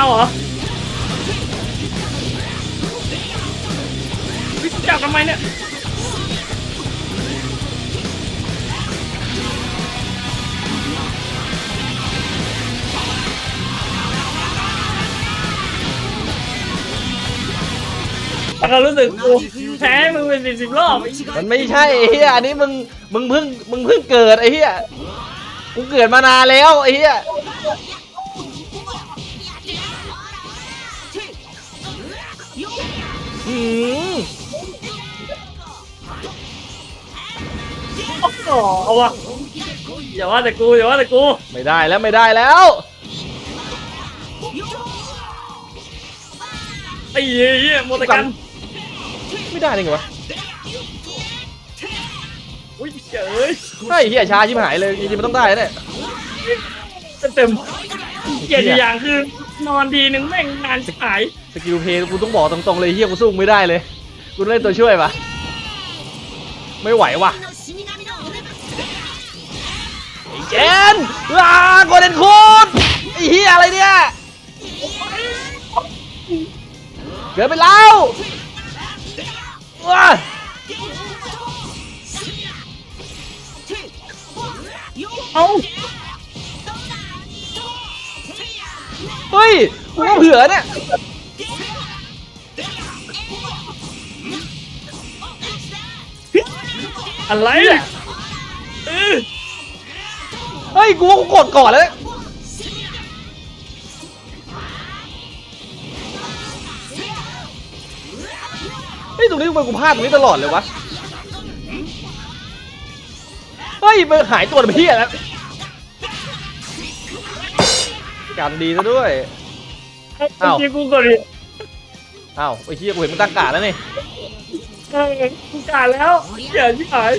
าวเหรอวิจับทำไมเนี่ยเรารู้สึกกูแพ้มึงเป็นสิบสิบรอบมันไม่ใช่ไอ้เหี้ยอันนี้มึงมึงเพิ่งมึงเพิ่งเกิดไอ้เหี้ยกูเกิดมานานแล้วไอ้เหี้ย โอ้โหเอาวะอย่าว่าแต่กูอย่าว่าแต่กูไม่ได้แล้วไม่ได้แล้วไอ้เหี้ยโมตะกันไม่ได้เลยไงวะอุ้ยเจ๋ยไอ้เหี้ยชาชิบหายเลยจริงๆมันต้องได้แล้วเนี่ยเต็มๆเกลียดอยู่อย่างคือนอนทีนึงแม่งงานหาย สกิลเพย์กูต้องบอกตรงๆเลยเหี้ยกูสู้ไม่ได้เลย กูเล่นตัวช่วยปะไม่ไหวว่ะไอ้เจนว้าโกเดนคูดไอ้เหี้ยอะไรเนี่ยเกิดไปแล้วว้าเอาเฮ้ยกูเผื่อเนี่ย อะไรเนี่ยเออเฮ้ยกูว่ากูกดก่อนแล้วเนี่ยเฮ้ยตรงนี้ทำไมกูพลาดตรงนี้ตลอดเลยวะเฮ้ยมันหายตัวไปเพี้ยแล้วการดีซะด้วยเอ้าจริงๆกูกดดิอ้าวไอ้เหี้ยกูเห็นมันตั้งการแล้วนี่ เออกูกาแล้วเกลียดที่หาย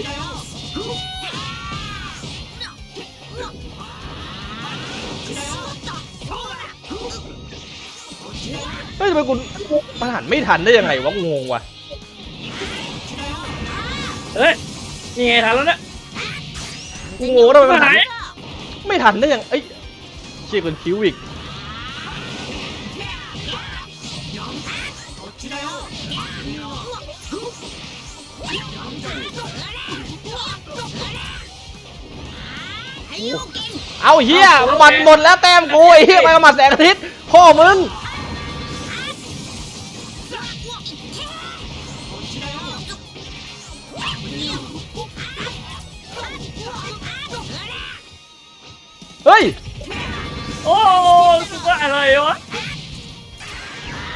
เฮ้ยทำไมกูมันหันไม่ทันได้ยังไงวะกูงงว่ะเฮ้ยนี่ไงทันแล้วเนี่ยกูงงว่าทำไมมันหัหานยไม่ทันได้ยังเอ้ยเชี่ยคนคิวอีก เอาเฮียหมัดหมดแล้วแต้มกูไอ้เฮียไปกับหมัดแสงอาทิตย์พ่อมึงเฮ้ย โอ้กูว่าอะไรวะ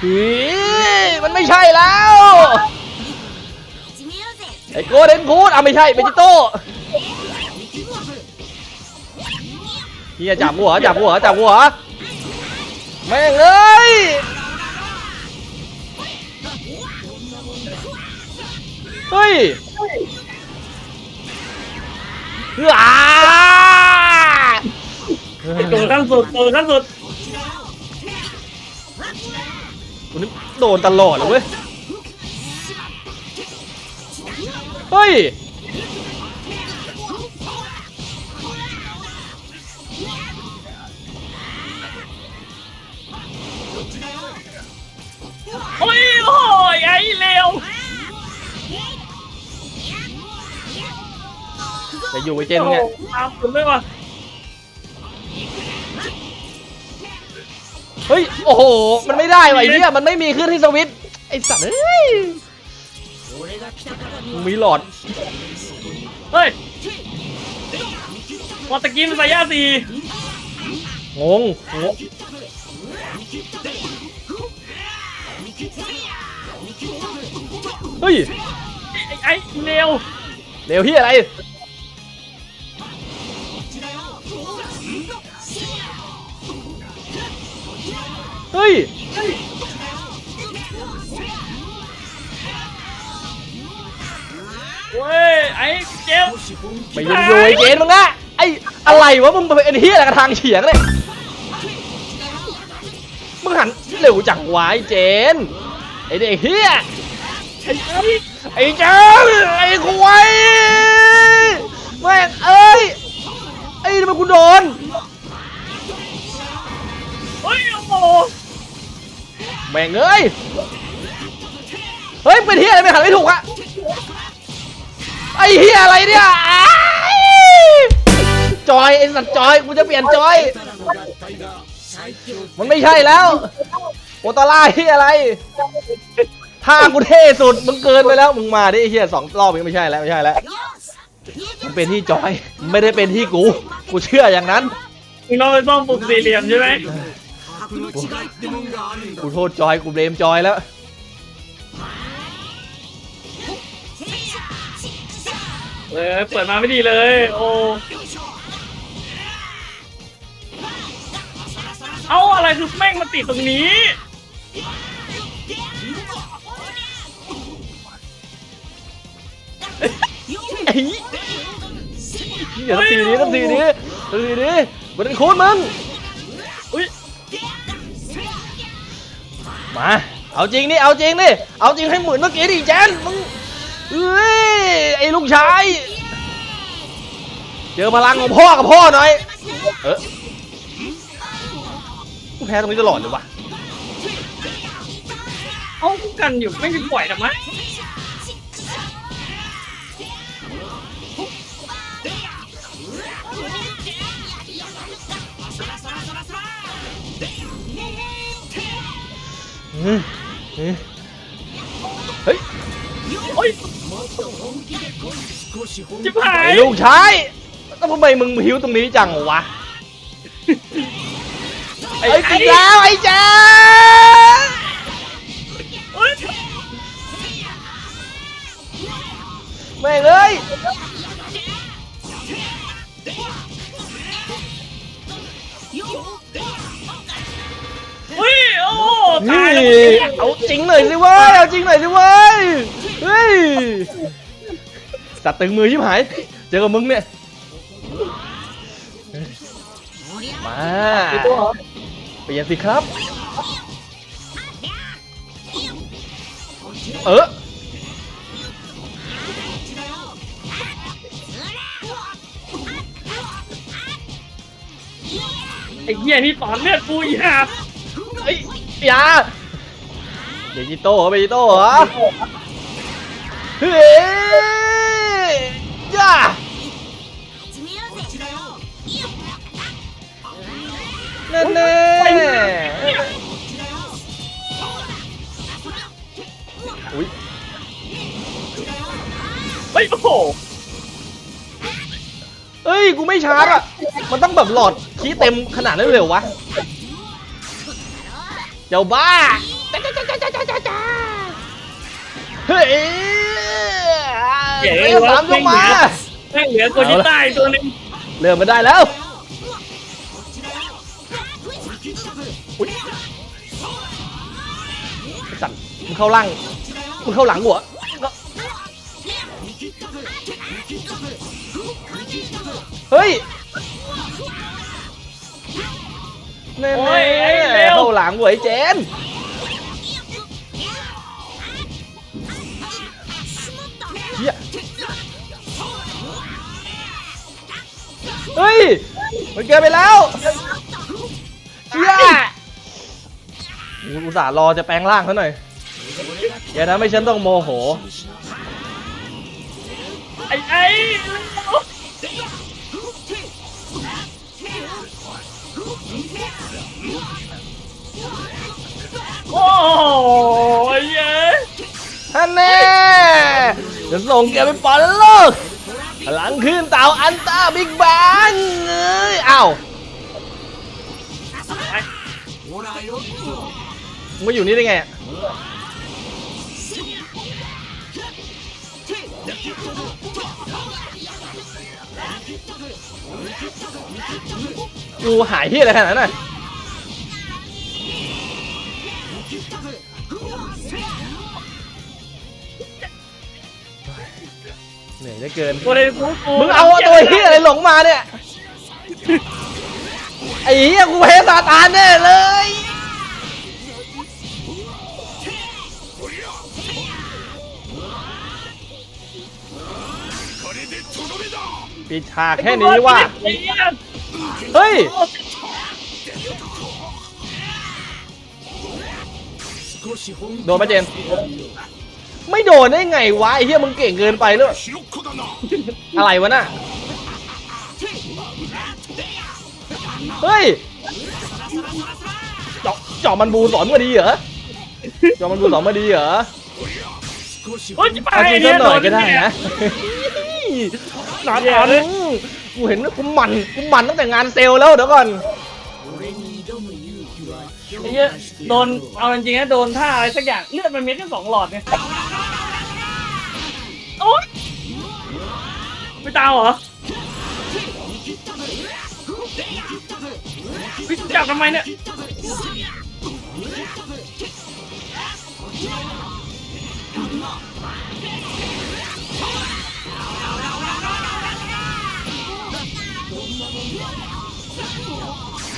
หีมันไม่ใช่แล้ว ไอ้โกเดนคูดอะไม่ใช่เบจิโต้ ฮียจับหัวจับหัวจับหัวแม่งเอ้ยเฮ้ยเฮ้ยอ่าไอ้ตัวขั้นสุดตัวขั้นสุดกูนึกโดนตลอดเลยเว้ยเฮ้ย จะอยู่ไอ้เจนมึงเนี่ยโอ้ตามสุดเลยว่ะเฮ้ย โอ้โห มันไม่ได้ว่ะไอ้เนี่ยมันไม่มีขึ้นที่สวิตช์ไอ้สัตว์เอ้ยมึงมีหลอด เฮ้ยพอตะกี้มันใส่ย่าสีงงงงเฮ้ย ไอ้ไอ้เลวเดี๋ยวพี่อะไร ฮ้ย เว้ย ไอ้เจ็บไม่ยังอยู่ไอ้เจนมึงอะไอ้อะไรวะมึงเป็นไอ้เฮียอะไรกับทางเฉียงเนี่ยมึงหันเร็วจังวะไอ้เจนไอ้เด็กเฮียไอ้ไอ้ไอ้เจนไอ้ควายแม่งเอ้ยไอ้ทำไมกูโดนเฮ้ยโอ้โห แม่งเอ้ย เฮ้ยเป็นเฮียอะไรไม่หันไม่ถูกอะไอ้เฮียอะไรเนี่ยอ้ายจอยไอสัตว์จอยกูจะเปลี่ยนจอย มันไม่ใช่แล้วโอตาล่าเฮียอะไรท่ากูเท่สุดมึงเกินไปแล้วมึงมาดิไอ้เฮียสองรอบยังไม่ใช่แล้วไม่ใช่แล้วมันเป็นที่จอยไม่ได้เป็นที่กู กูเชื่ออย่างนั้น มึงต้องไปซ่อมปุ่มสี่เหลี่ยมใช่ไหม กูโทษจอยกูเบลมจอยแล้วเออเปิดมาไม่ดีเลย โอ้เอาอะไรคือแม่งมาติดตรงนี้ ไอ้เดี๋ยวต้องทีนี้ต้องทีนี้ต้องทีนี้มันเป็นโค้ดมึง มา เอาจริงนี่เอาจริงนี่เอาจริงให้เหมือนเมื่อกี้ดิแจนมึงเอ้ยไอ้ลูกชายเจอพลังของพ่อกับพ่อหน่อยเออกูแพ้ตรงนี้ตลอดเลยวะเอากูกันอยู่ไม่มีปล่อยทำไม เฮ้ยโอ้ยจิบหายไอ้ลูกชายแล้วทำไมมึงหิวตรงนี้จังวะ ไอ้ติดแล้วไอ้แจ๊คเอ้ยแม่งเอ้ยเฮ้ย โอ้โหตานี่ยแล้วเอาจริงหน่อยสิเว้ยเอาจริงหน่อยสิเว้ยเฮ้ยสัตว์ตึงมือชิบหาย เจอกับมึงเนี่ยมามีตัวเหรอเปลี่ยนสิครับ เออไอ้เหี้ยนี่ตอนเลือดกูอีห่า เอ้ยอย่าเบจิโต้เหรอเบจิโต้เหรอเฮ้ยย่าแน่แน่อุ้ยเฮ้ยโอ้โหเอ้ย กูไม่ชาร์จอะ มันต้องแบบหลอดคีย์เต็มขนาดนั้นเลยเหรอวะ จ้าบ้าจ้าจ้าจ้าจ้าจ้าจ้าจ้าเฮ้ยเจ๋งเอ้ยวะสามยกมาแม่งเหลือคนที่ใต้ตัวหนึงเริ่มมาได้แล้วอุ๊ยไอ้สัตว์มึงเข้าล่างมึงเข้าหลังหัวเฮ้ย แน่โอ้ยไอ้ๆเร็วเข้าหลังหัวไอ้เจนเฮียเฮ้ย มันเกินไปแล้วเชี่ยกูอุตส่าห์รอจะแปลงร่างเขาหน่อยอย่าทำให้ฉันต้องโมโห ไอ้ไอ้ โอ้ยเย้ยท่านแน่จะส่งแกไปปอยโลกพลังขึ้นเต่าอันต้าบิ๊กแบงเอ้ยอ้าวมึงมาอยู่นี่ได้ไงอ กูหายที่อะไรขนาดนั้นน่ะเหนื่อยเหลือเกิน ตัวเลยกูกูมึงเอาตัวเฮียอะไรหลงมาเนี่ย ไอ้เฮียกูแพ้ซาตานแน่เลย ปิดฉากแค่นี้ว่ะไอ้เหี้ย เฮ้ย โดนปะเจนไม่โดนได้ไงวะไอ้เหี้ยมึงเก่งเกินไปหรือเปล่าอะไรวะน่ะ เฮ้ยเจาะเจาะมันบูสอนมาดีเหรอเจาะมันบูสอนมาดีเหรอโอ้ยจิบหาเอายจริงเนี่สัยกหน่อยก็ได้โนะ หนาเดี๋ยตาวเลย กูเห็นกูหมันกูหมันตั้งแต่งานเซลล์แล้วเดี๋ยวก่อนไอ้เหี้ยโดนเอาจริงๆนะโดนท่าอะไรสักอย่างเลือดมันเม็ดแค่สองหลอดเนี่ยโอ๊ยไม่ตามเหรอพี่จับทำไมเนี่ย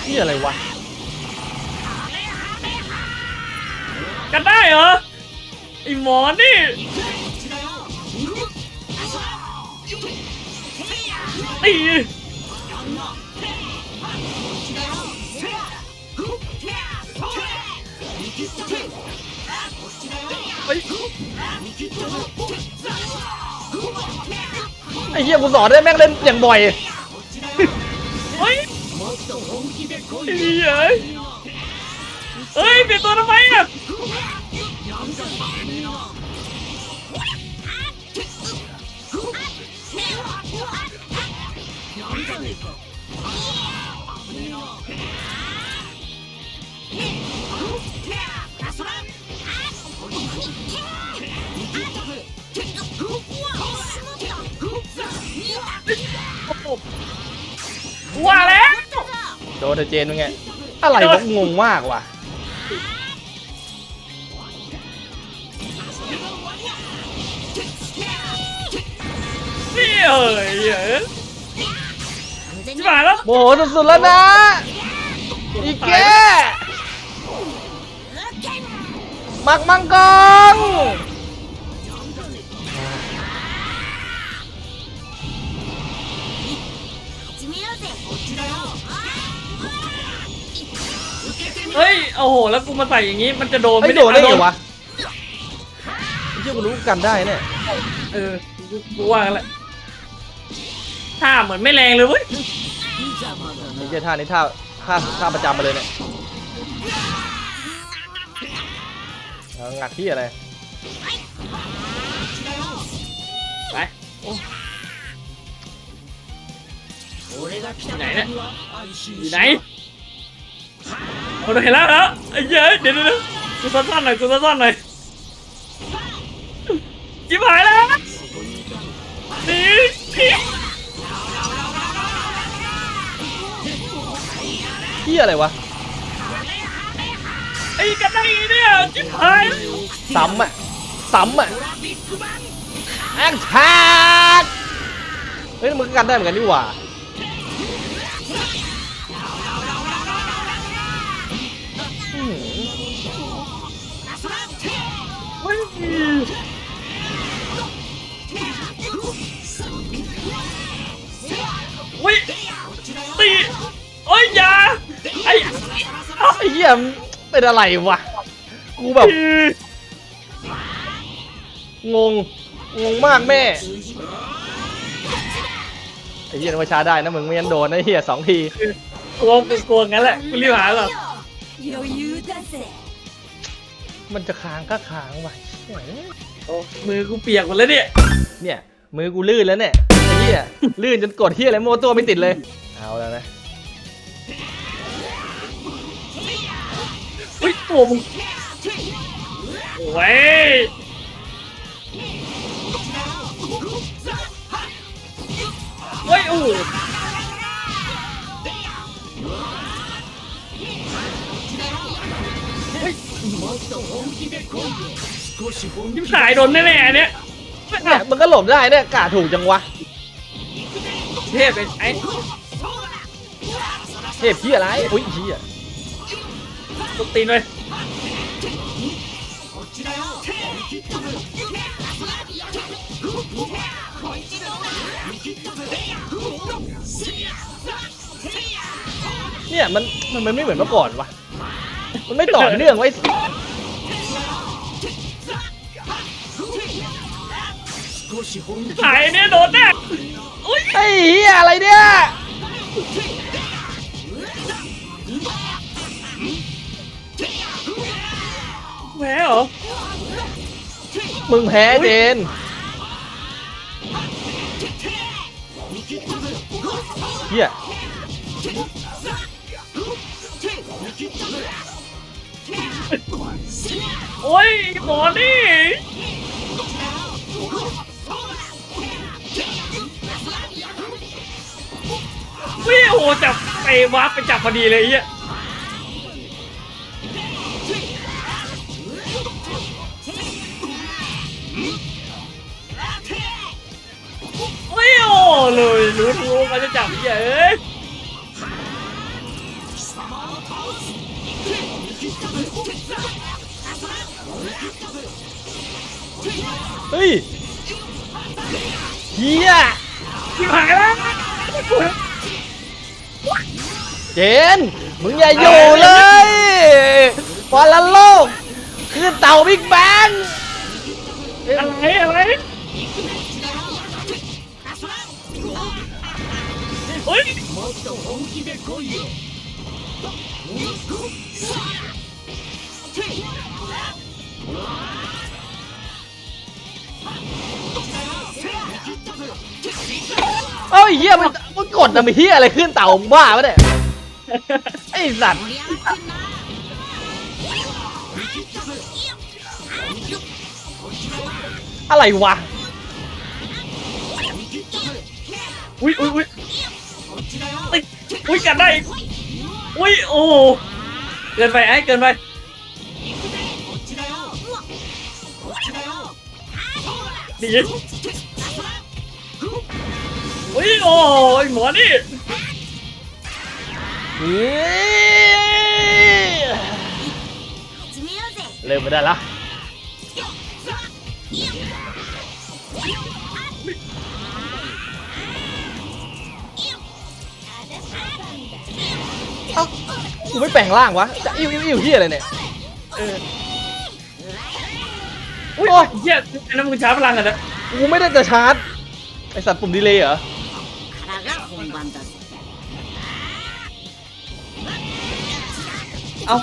นี่อะไรวะ กันได้เหรอไอหมอนี่ตีเฮ้ยไอ้เหี้ยกูสอนได้แม่งเล่นอย่างบ่อยเฮ้ย ไอ้เหี้ยเฮ้ ยเปลี่ยนตัวทำไมอะว่าแล้วโดนไอ้เจนเป็นไง อะไรวะงงมากว่ะนี่เอ้ยเอ้ยชิบหายแล้วโมโหสุดๆแล้วนะ อีกแกมักมังกร เฮ้ยโอ้โหแล้วกูมาใส่อย่างนี้มันจะโดนไอ้ไม่โดนได้ไงอะวะไอ้เหี้ยกูรู้กันได้เนี่ยเออกูกูว่ากันแหละท่าเหมือนไม่แรงเลยเว้ยไอ้เหี้ยท่านี้ท่าท่าท่าประจำมาเลยเนี่ยเอางัดที่อะไรไปโอ้อยู่ไหนเนี่ยอยู่ไหน โอ้เห็นแล้วแล้วไอ้เหี้ยเดี๋ยวเดี๋ยวเดี๋ยวกูสั้นๆหน่อยกูสั้นๆหน่อยจิบหายแล้วหนีหนีที่อะไรวะไอ้กันได้ไงเนี่ยจิบหายแล้วซ้ำอะซ้ำอะแอคแทกเฮ้ยมึงก็กันได้เหมือนกันนี่หว่า เฮ้ยเฮ้ยตีโอ้ยอย่าไอ้เอ้า ไอ้เหี้ยมันเป็นอะไรวะ กูแบบ งง งงมากแม่ ไอ้เหี้ยนึกว่าช้าได้นะมึงไม่งั้นโดนนะไอ้เหี้ยสองที กลัวกูกลัวงั้นแหละกูรีบหาก่อน 余裕だぜ มันจะค้างก็ค้างว่ะเหี้ยโอ้มือกูเปียกหมดแล้วเนี่ย เนี่ยมือกูลื่นแล้วเนี่ยไอ้เหี้ยลื่นจนกดเหี้ยอะไรโมตัวไม่ติดเลย เอาแล้วนะเฮ้ยตัวมึงโอ้ยเฮ้ยโอ้ ยิ้มขายโดนแน่ๆอันเนี้ยเนี่ยมันก็หลบได้เนี่ยกาถูกจังวะเทพเป็นไอ้เทพพี่อะไรอุ้ยเหี้ยตุกตีนเลยเนี่ยมันมันมันไม่เหมือนเมื่อก่อนวะ มันไม่ต่อเนื่องไว้หายเนี่ยโดนแน่อุ้ยไอ้เฮียอะไรเนี่ยแพ้เหรอ มึงแพ้เดนเหี้ย โอ้ยหมอนี่วิโอ้โหจับไปวาร์ปไปจับพอดีเลยไอ้เฮียวิโอ้เลยรู้รู้เขาจะจับเฮียเอ้ย เฮ้ยเฮียชิบหายแล้วเจน มึงอย่าอยู่เลยพอละโลก คือเต่าบิ๊กแบงอะไรอะไรเฮ้ย เอ้าไอ้เฮียมันมันกดนะมันเฮียอะไรขึ้นเต่ามึงบ้าปะเนี่ยไอสัตว์อะไรวะอุ้ยอุ้ยอุ้ยอุ๊ยอุ้ยกันได้อุ้ยโอ้เกินไปไอ้เกินไป ตีอุ้ยโอ้ยหมอนี่เริ่มไม่ได้ละเอ้าไม่แปลงร่างวะจะอิ่วอิ่วอิ่วเที่อะไรเนี่ย อุ้ยเฮียอันนั้นมึงช้าพลังกันนะ กูไม่ได้จะชาร์จ ไอสัตว์ปุ่มดีเลย์เหรอ からが本番だぜ เอ้า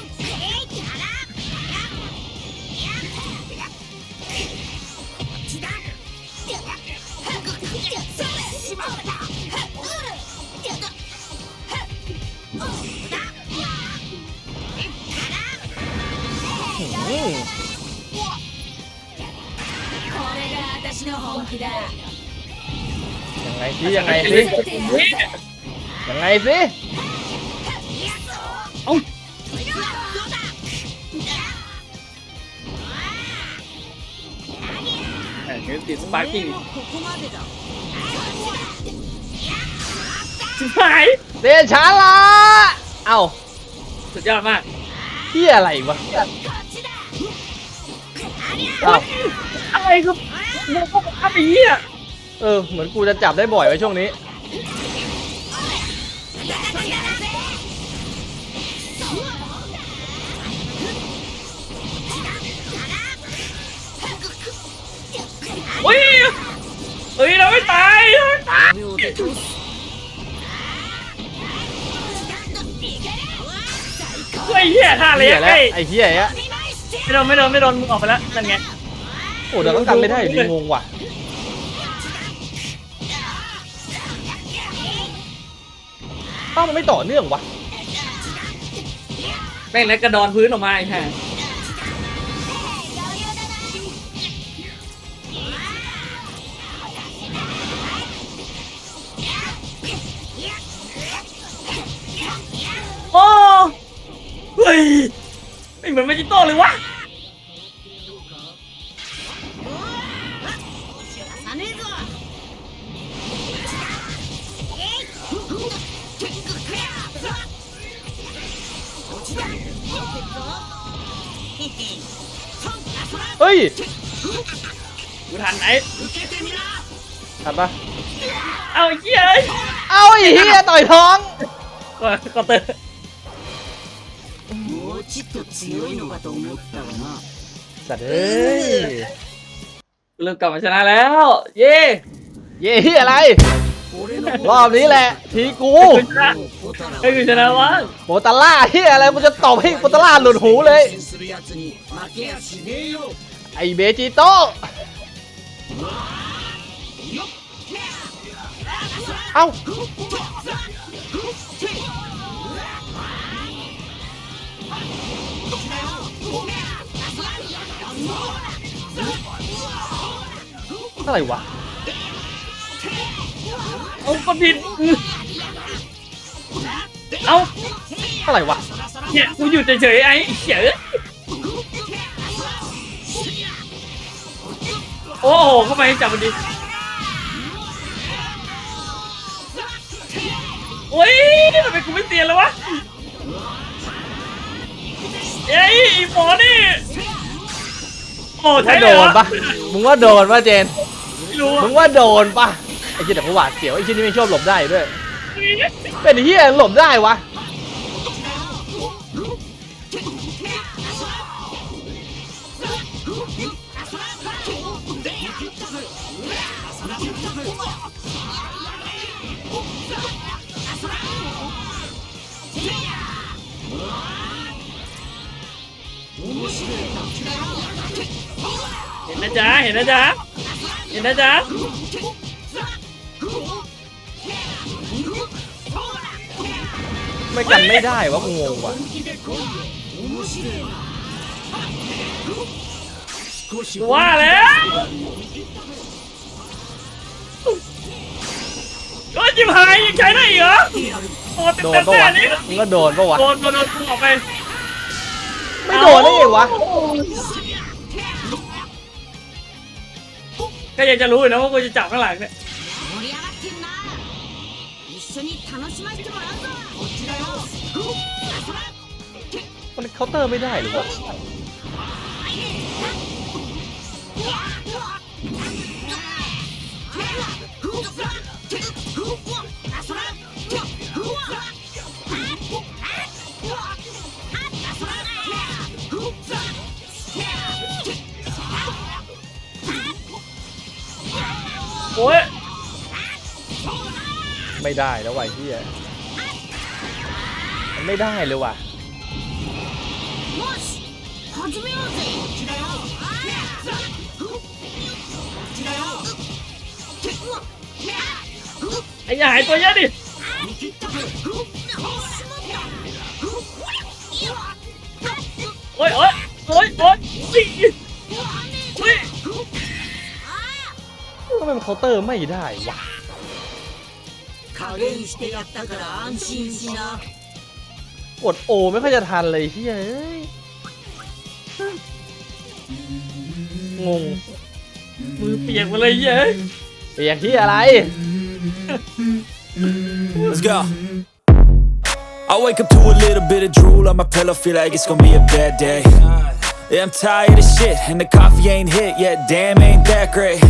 สิยังไงสิเฮ้ยอนติดสปาร์กิ้งชิบหายเรียนชาละเอาสุดยอดมากที่อะไรวะเอาอะไรก็มึงก็ฆ่าไปเหี้ย เออ เหมือนกูจะจับได้บ่อยไว้ช่วงนี้ เฮ้ยเฮ้ยเราไม่ตายเราไม่ตายเฮ้ยเหี้ยท่าอะไรเหี้ยไอ้เหี้ยอะไม่โดนไม่โดนไม่โดนมึงออกไปแล้วนั่นไงโอ้เดี๋ยวต้องกันไม่ได้ดีงงว่ะ เอ้ามันไม่ต่อเนื่องวะแม่งแล้วกระดอนพื้นออกมาไอ้ห่าโอ้เฮ้ยไม่เหมือนมาจิโต้เลยวะ กูทันไหน ทันปะ เอาไอ้เหี้ยเอ้ย เอาไอ้เฮียต่อยท้อง ก็ก็เตอร์ もうちっと強いのかと思ったわな สัตว์เอ้ย เริ่มกลับมาชนะแล้ว เย่ เย่เฮียอะไร รอบนี้แหละ ทีกู ชนะให้คือชนะวะ โปตาล่าเฮียอะไรมันจะตอบให้โปตาล่าหลุดหูเลย するやつに負けやしねえよ ไอเบจิโต้เอ้าอะไรวะเอาก็ผิดเอาอะไรวะเนี่ยกูอยู่เฉยๆไอ้เฉย โอ้โห เข้าไปจับมันดิโอ้ยทำไมกูไม่เตียนแล้ววะ เอ้ยไอ้หมอนี่ โอ้มึงใช่ว่าเลโดยเหรนอปะมึงว่าโดนปะเจน ไม่รู้มึงว่าโดนปะไอ้เหี้ยแต่กูหวาดเสียวไอ้ชิ้นนี้ไม่ชอบหลบได้ด้วย เป็นเฮียหลบได้วะ นนะจ๊ะเห็นนะจ๊ะเห็นนะจ๊ะไม่กันไม่ได้วะกูงงวะว่าแล้วก็จิบหายยังใช้ได้อีกเหรอโอ้เต็มโดเต็นมปะแน่วะนี้มึงก็โดนปะวะโดนโดนโดนออกไป ไม่โดนได้ไงวะ ก็ยังจะรู้อยู่นะว่ากูจะจับข้างหลังเนี่ยมันเคาน์เตอร์ไม่ได้หรือวะ โอ้ยไม่ได้แล้วไอ้ที่มันไม่ได้เลยว่ะไอ้ยาหายตัวเยอะดิโอ้ยโอ้ยโอ้ยโอ้ย ทำไมมันเคาน์เตอร์ไม่ได้วะกดโอไม่ค่อยจะทันเลยเฮ้ยงง มือเปียกมาเลยเฮ้ยเปียกที่อะไร Let's go. I wake up to a little bit of drool on my pillow, feel like it's gonna be a bad day. Yeah, I'm tired of shit, and the coffee ain't hit yet, damn, ain't that great.